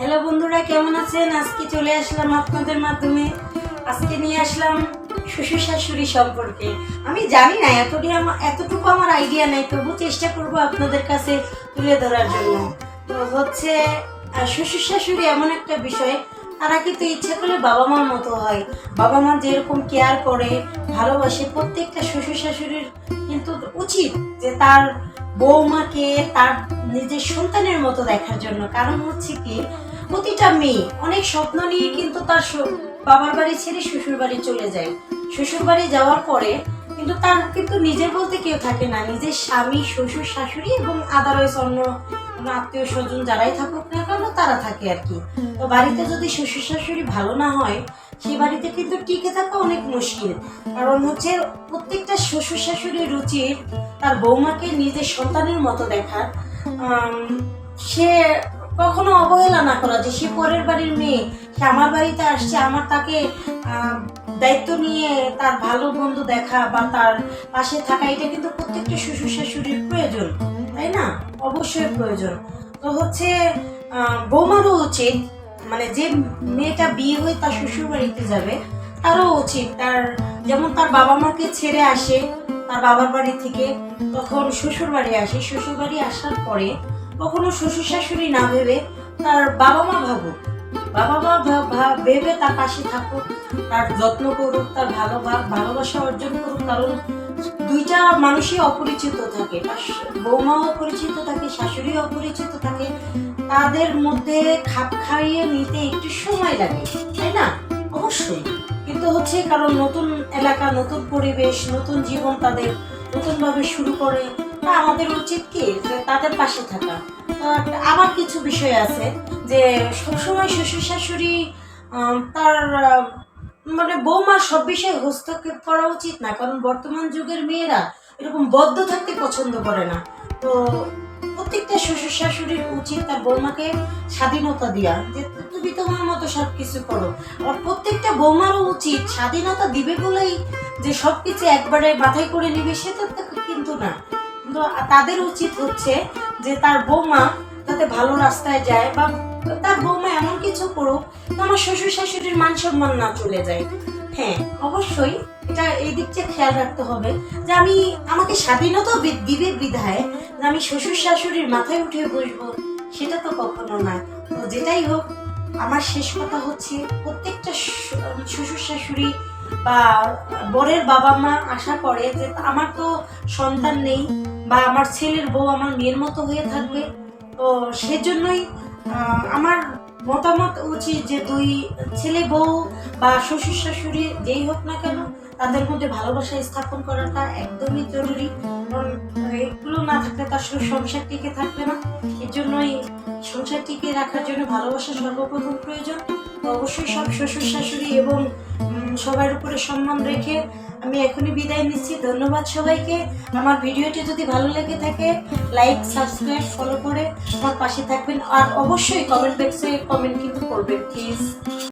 Hello বন্ধুরা, কেমন আছেন? আজকে চলে আসলাম আপনাদের মাধ্যমে। আজকে নিয়ে আসলাম শ্বশুর শাশুড়ি সম্পর্কে। আমি জানি না, এতটি আমার এতটুকু আমার আইডিয়া নেই, তবু চেষ্টা করব আপনাদের কাছে তুলে ধরার জন্য। তো হচ্ছে শ্বশুর শাশুড়ি এমন একটা বিষয়, তারা কিন্তু ইচ্ছা করলে বাবা মার মতো হয়। বাবা মা যেরকম কেয়ার করে, ভালোবাসে, প্রত্যেকটা শ্বশুর শাশুড়ির কিন্তু উচিত যে তার বৌমাকে তার নিজের সন্তানের মতো দেখার জন্য। কারণ হচ্ছে কি, প্রতিটা মেয়ে অনেক স্বপ্ন নিয়ে কিন্তু তার বাবার বাড়ি ছেড়ে শ্বশুর বাড়ি চলে যায়। শ্বশুর বাড়ি যাওয়ার পরে কিন্তু তার কিন্তু নিজের বলতে কেউ থাকে না। নিজের স্বামী, শ্বশুর, শাশুড়ি এবং আদারওয়াইজ অন্য আত্মীয় স্বজন যারাই থাকুক না কেন তারা থাকে আর কি। তো বাড়িতে যদি শ্বশুর শাশুড়ি ভালো না হয় সেই বাড়িতে কিন্তু টিকে থাকা অনেক মুশকিল। কারণ হচ্ছে প্রত্যেকটা শ্বশুর শাশুড়ির রুচির তার বৌমাকে নিজের সন্তানের মতো দেখার। সে কখনো অবহেলা না করা যে সে পরের বাড়ির মেয়ে, সে আমার বাড়িতে আসছে, আমার তাকে দায়িত্ব নিয়ে তার ভালো বন্ধু দেখা বা তার পাশে থাকা, এটা কিন্তু প্রত্যেকটা শ্বশুর শাশুড়ির প্রয়োজন, তাই না? অবশ্যই প্রয়োজন। তো হচ্ছে বৌমারও উচিত মানে যে মেয়েটা বিয়ে হয়ে তার শ্বশুর বাড়িতে যাবে, তারও উচিত। তার যেমন তার বাবা মাকে ছেড়ে আসে তার বাবার বাড়ি থেকে, তখন শ্বশুর বাড়ি আসে। শ্বশুর বাড়ি আসার পরে কখনো শ্বশুর শাশুড়ি না ভেবে তার বাবা মা ভাবুক। বাবা মা ভেবে তার পাশে থাকুক, তার যত্ন করুক, তার ভালো ভালোবাসা অর্জন করুক। কারণ দুইটা মানুষই অপরিচিত থাকে। বৌমাও অপরিচিত থাকে শাশুড়ি অপরিচিত থাকে। তাদের মধ্যে খাপ খাইয়ে নিতে একটু সময় লাগে, তাই না? অবশ্যই। কিন্তু হচ্ছে কারণ নতুন এলাকা, নতুন পরিবেশ, নতুন জীবন তাদের নতুনভাবে শুরু করে। তা আমাদের উচিত কি যে তাদের পাশে থাকা? আবার কিছু বিষয় আছে যে সবসময় শ্বশুর শাশুড়ি তার মানে বৌমার সব বিষয়ে হস্তক্ষেপ করা উচিত না। কারণ বর্তমান যুগের মেয়েরা এরকম বদ্ধ থাকতে পছন্দ করে না। তো প্রত্যেকটা শ্বশুর শাশুড়ির উচিত তার বৌমাকে স্বাধীনতা দেওয়া যে তুমি তোমার মতো সব কিছু করো। আর প্রত্যেকটা বৌমারও উচিত স্বাধীনতা দিবে বলেই যে সব কিছু একবারে মাথায় করে নিবে, সেটা কিন্তু না। কিন্তু তাদের উচিত হচ্ছে যে তার বৌমা যাতে ভালো রাস্তায় যায় বা তার বৌমা এমন কিছু করুক আমার শ্বশুর শাশুড়ির মান সম্মান না চলে যায়। হ্যাঁ অবশ্যই। এটা এই দিকটা খেয়াল রাখতে হবে যে আমি, আমাকে স্বাধীনতা দিবে বিধায় যে আমি শ্বশুর শাশুড়ির মাথায় বসবো, সেটা তো কখনো না তো যেটাই হোক, আমার শেষ কথা হচ্ছে প্রত্যেকটা শ্বশুর শাশুড়ি বা বরের বাবা মা আশা করে যে আমার তো সন্তান নেই বা আমার ছেলের বউ আমার মেয়ের মতো হয়ে থাকবে, তো সেজন্যই মতামত উচিত যে দুই ছেলে বউ বা শ্বশুর শাশুড়ি যেই হোক না কেন, তাদের মধ্যে ভালোবাসা স্থাপন করাটা একদমই জরুরি। এগুলো না থাকলে তার সং- সংসার টিকে থাকবে না। এর জন্যই সংসার টিকে রাখার জন্য ভালোবাসা সর্বপ্রথম প্রয়োজন। অবশ্যই সব শ্বশুর শাশুড়ি এবং সবার উপরে সম্মান রেখে আমি এখনই বিদায় নিচ্ছি। ধন্যবাদ সবাইকে। আমার ভিডিওটি যদি ভালো লেগে থাকে লাইক সাবস্ক্রাইব ফলো করে আমার পাশে থাকবেন। আর অবশ্যই কমেন্ট বক্সে কমেন্ট কিন্তু করবেন প্লিজ